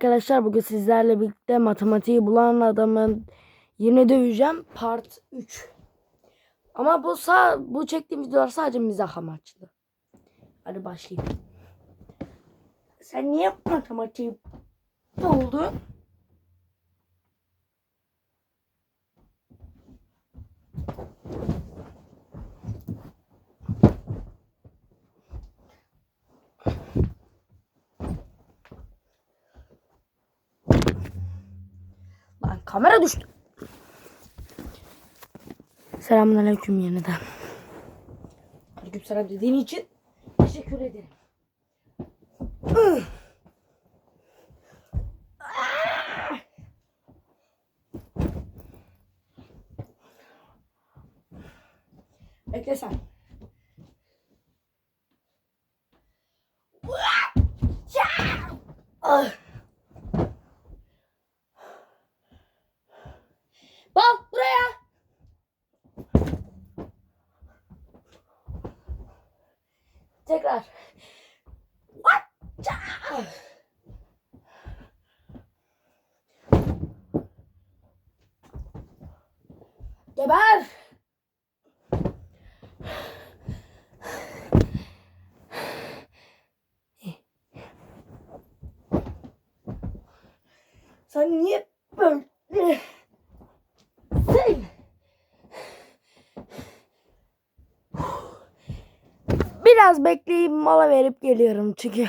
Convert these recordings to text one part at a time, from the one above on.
Arkadaşlar bugün sizlerle birlikte matematiği bulan adamın yine döveceğim part 3. Ama bu sağ bu çektiğim videolar sadece mizah amaçlı. Hadi başlayayım. Sen niye matematiği buldun? Kamera düştü. Selamünaleyküm yeniden. Aleykümselam dediğin için teşekkür ederim. Bekle sen. Ah. Bak buraya. Tekrar. Geber. Sen niye böyle? Sen. Biraz bekleyip mola verip geliyorum çünkü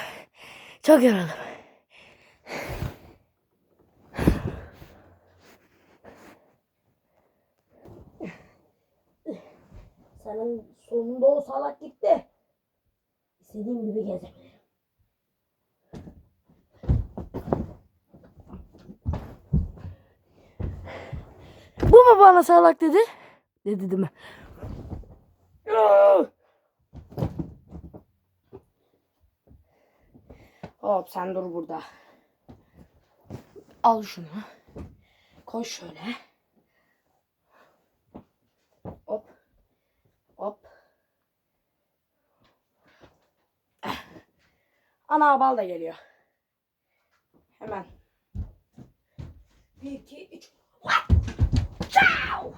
çok yoruldum. Senin sonunda o salak gitti. İstediğim gibi gezebilirim. Bu mu bana salak dedi? Dedi değil mi? Hop sen dur burada. Al şunu. Koy şöyle. Hop. Hop. Eh. Ana bal da geliyor. Hemen. Bir, iki, üç. Ciao!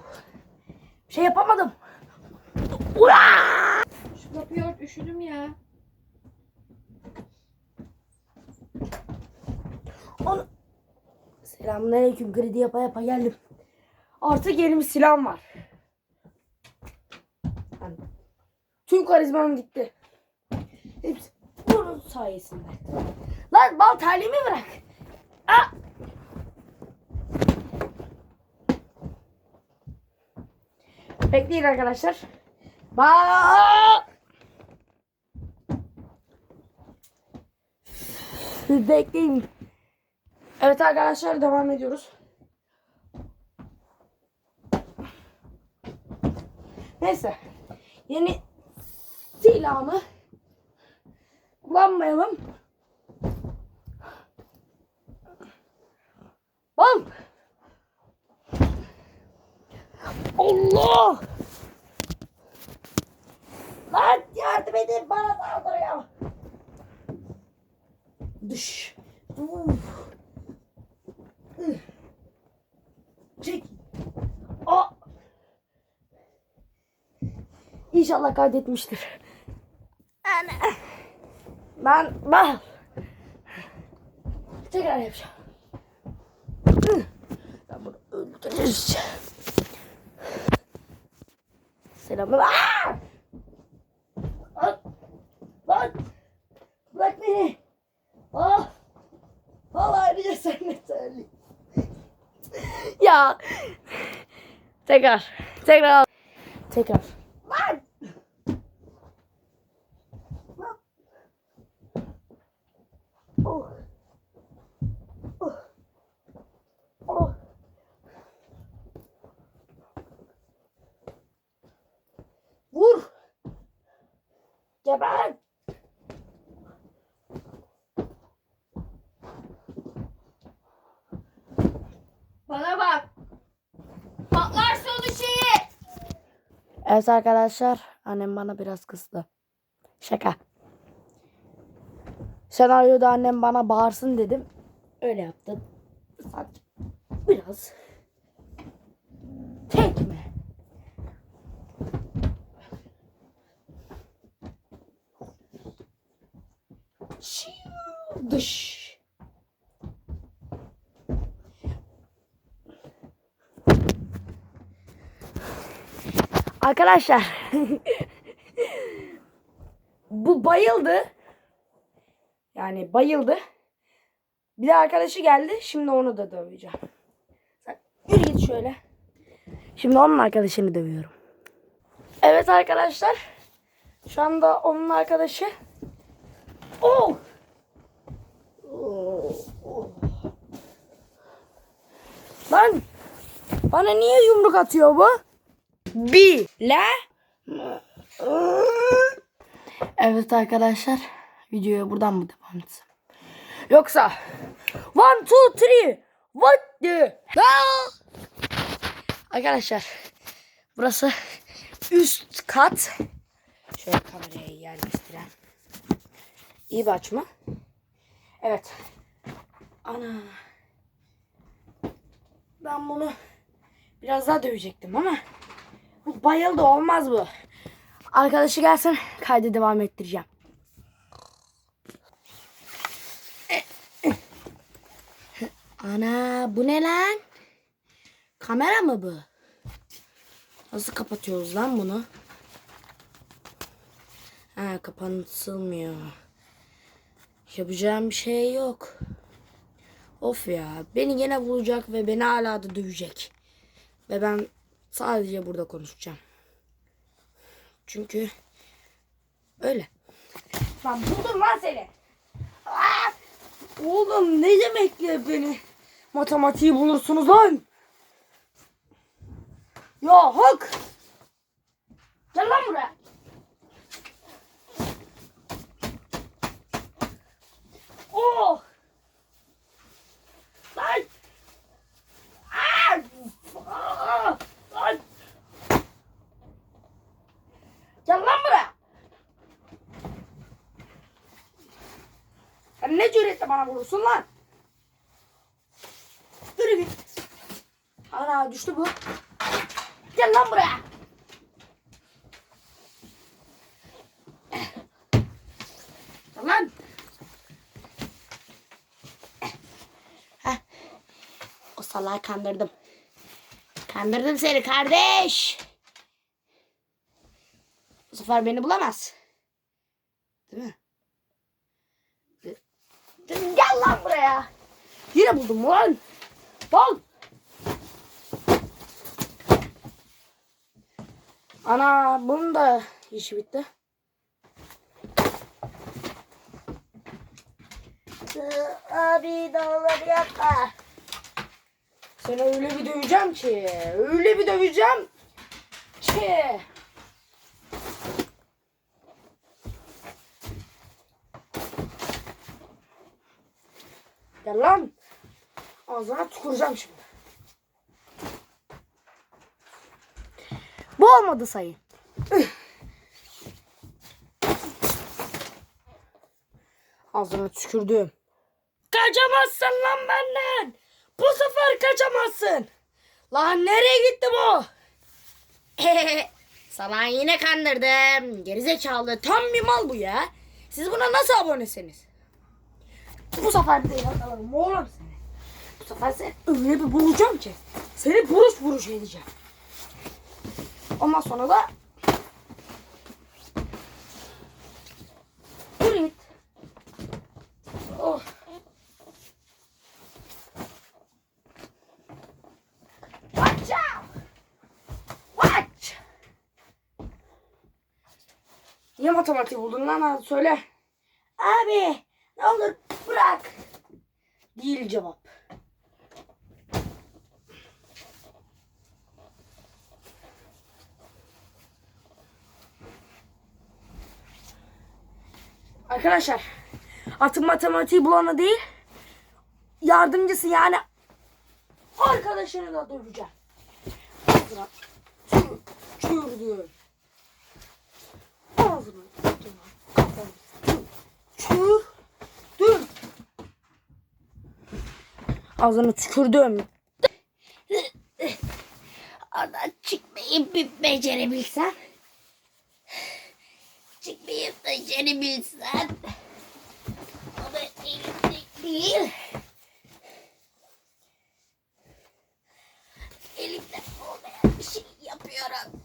Bir şey yapamadım. Uaa! Şu kapıyı ört üşüdüm ya. Onu... Selamünaleyküm. Gridi yapa yapa geldim. Artık bir silahım var. Yani tüm karizmam gitti. Hepsi bunun sayesinde. Lan bal terliğimi bırak. Aa! Bekleyin arkadaşlar. Bak. Bekleyin. Evet arkadaşlar devam ediyoruz. Neyse. Yeni silahımı kullanmayalım. Bam! Allah! Lan yardım edin bana İnşallah kaydetmiştir. Ana. Ben ben tekrar yapacağım. Ben bunu öldüreceğim. Selamlar. Lan! Lan! Bırak beni. Ah! Vallahi sen ne söyleyeyim. ya. Tekrar. Tekrar. Tekrar. Lan! Lan! Oh. Oh. Oh. Vur. Geber. Bana bak. Patlarsa onu şeyi. Evet arkadaşlar annem bana biraz kızdı. Şaka. Senaryoda annem bana bağırsın dedim. Öyle yaptım. Biraz. Tekme. Dış. Arkadaşlar. Bu bayıldı. Yani bayıldı. Bir de arkadaşı geldi. Şimdi onu da döveceğim. Sen yürü git şöyle. Şimdi onun arkadaşını dövüyorum. Evet arkadaşlar. Şu anda onun arkadaşı. Oh! Oh. Lan! Bana niye yumruk atıyor bu? Bir la Evet arkadaşlar. Videoya buradan mı devam etsem? Yoksa one, two, three. What the hell? Arkadaşlar burası üst kat. Şöyle yerleştiren. İyi bir açma. Evet. Ana. Ben bunu biraz daha dövecektim ama bu bayıldı olmaz bu. Arkadaşı gelsin kaydı devam ettireceğim. Ana bu ne lan? Kamera mı bu? Nasıl kapatıyoruz lan bunu? Ha kapatılmıyor. Yapacağım bir şey yok. Of ya beni gene bulacak ve beni hala da dövecek. Ve ben sadece burada konuşacağım. Çünkü öyle. Lan buldum lan seni. Aa! Oğlum ne demekle beni matematiği bulursunuz lan? Ya hak. Gel lan buraya. Oh. Lan. Ah! Ah! Lan. Gel lan buraya. Sen ne cüretle bana vurursun lan? Yürü git. Ana düştü bu. Gel lan buraya. Gel lan. Heh. Salağı kandırdım. Kandırdım seni kardeş. Bu sefer beni bulamaz. Değil mi? Gel lan buraya. Yine buldum lan. Bal. Ana bunun da işi bitti. Abi dağları yapma. Seni öyle bir döveceğim ki. Öyle bir döveceğim ki. Gel lan. Ağzına tüküreceğim şimdi. Bu olmadı sayın. Ağzına tükürdüm. Kaçamazsın lan benden. Bu sefer kaçamazsın. Lan nereye gitti bu? Sana yine kandırdım. Gerizekalı tam bir mal bu ya. Siz buna nasıl abonesiniz? Bu sefer de yakalarım oğlum seni. Bu sefer seni öyle bir bulacağım ki. Seni buruş buruş edeceğim. Ondan sonra da Yürü git. Oh. Watch out! Watch! Niye matematiği buldun lan hadi söyle. Abi ne olur bırak. Değil cevap. Arkadaşlar artık matematiği bulana değil yardımcısı yani arkadaşını da döveceğim. Ağzına tür, türdüm. Ağzına tükürdüm. Oradan çıkmayı bir becerebilsen. Çıkmayı becerebilsen. Ama elimde değil. Elimde olmayan bir şey yapıyorum.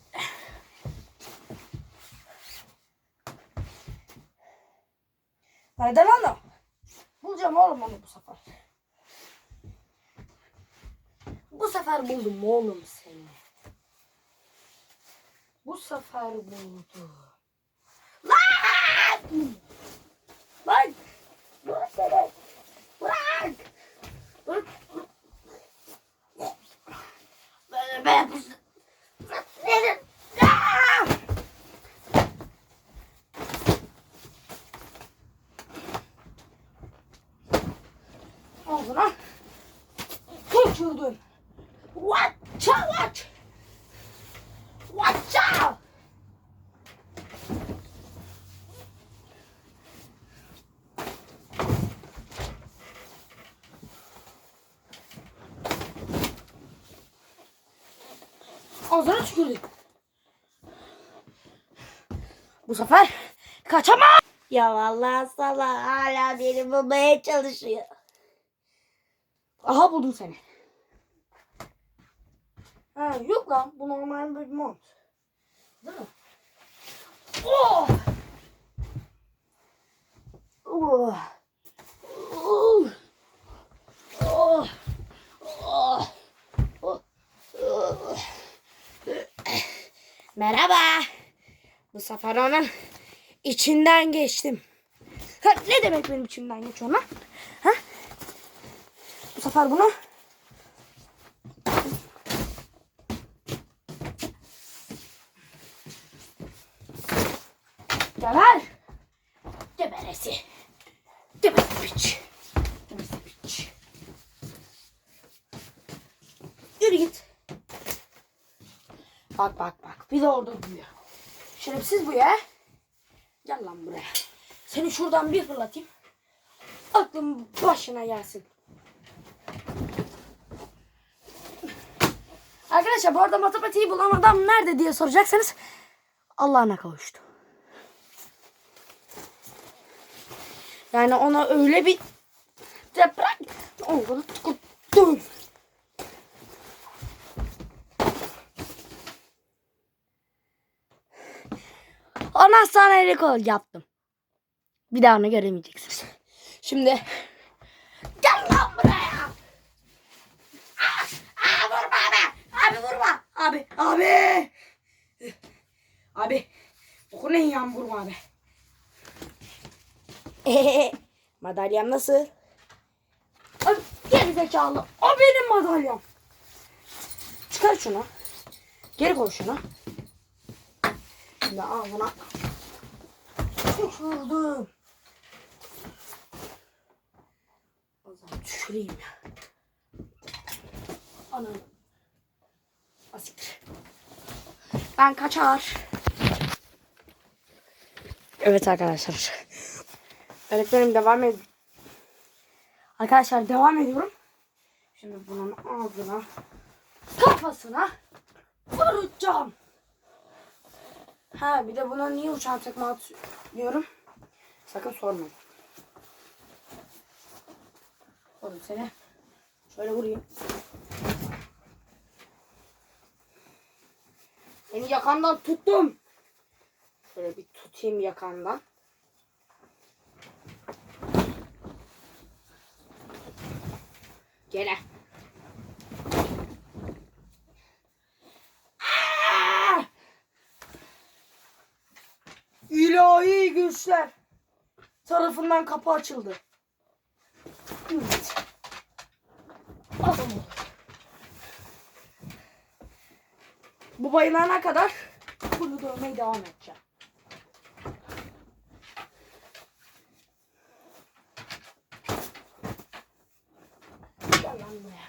Nereden o? Bulacağım oğlum onu bu sefer. Bu sefer buldum oğlum seni. Bu sefer buldum. Lan! Lan! Bırak beni! Bırak! Bırak! Ben, Ah! Ağzına tükürdün. Watch out! Watch! Watch out! Ağzına tükürdün. Bu sefer kaçamam. Ya vallahi sana hala beni bulmaya çalışıyor. Aha buldum seni. Ha, yok lan bu normal bir mont. Değil mi? Oh! Oh! Oh! Oh! Oh! Oh! Oh! Merhaba. Bu sefer onun içinden geçtim. Ha, ne demek benim içimden geçiyor lan? Ha? Bu sefer bunu Geber. Geberesi. Geberesi piç. Geberesi piç. Yürü git. Bak bak bak. Bir de orada duruyor. Şerefsiz bu ya. Gel lan buraya. Seni şuradan bir fırlatayım. Aklın başına gelsin. Arkadaşlar bu arada matematiği bulan adam nerede diye soracaksanız Allah'ına kavuştu. Yani ona öyle bir deprem onu tıkıttım. Ondan sonra el kol yaptım. Bir daha onu göremeyeceksiniz. Şimdi gel lan buraya. Aa, aa, vurma abi. Abi vurma. Abi. Abi. Abi. Dokunun yan vurma abi. Eee, madalyam nasıl? Abi, geri zekalı. O benim madalyam. Çıkar şunu. Geri koy şunu. Şimdi ağzına. Tükürdüm. O zaman tüküreyim ya. Anam. Asiktir. Ben kaçar. Evet arkadaşlar. Öğretmenim devam ed. Arkadaşlar devam ediyorum. Şimdi bunun ağzına, kafasına vuracağım. Ha bir de buna niye uçan tekme atıyorum? Sakın sormayın. Oğlum seni şöyle vurayım. Seni yakandan tuttum. Şöyle bir tutayım yakandan. Gele. Ah! İlahi güçler tarafından kapı açıldı. Bu bayılana kadar bunu dövmeye devam edeceğim. Gel lan buraya.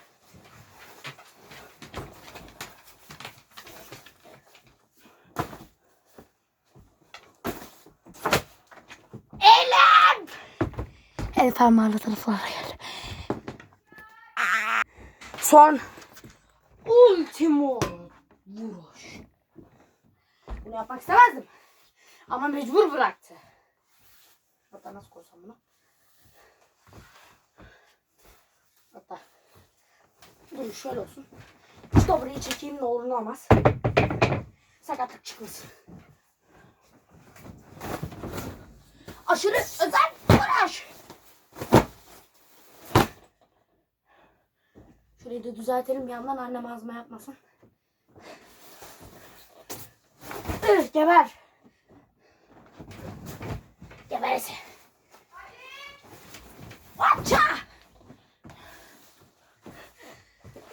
Elim! El fermuarlı taraflara gel. Son ultimo vuruş. Bunu yapmak istemezdim. Ama mecbur bıraktı. Hatta nasıl koysam bunu? Hatta dur şöyle olsun. Şu burayı çekeyim ne olur ne olmaz. Sakatlık çıkmasın. Aşırı özel uğraş. Şurayı da düzeltelim bir yandan annem azma yapmasın. Üh, geber. Geberesi. Atça.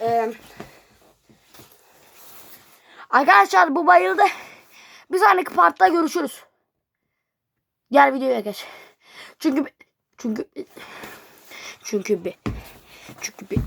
Ee, arkadaşlar bu bayıldı. Bir sonraki partta görüşürüz. Diğer videoya geç. Çünkü çünkü çünkü bir çünkü bir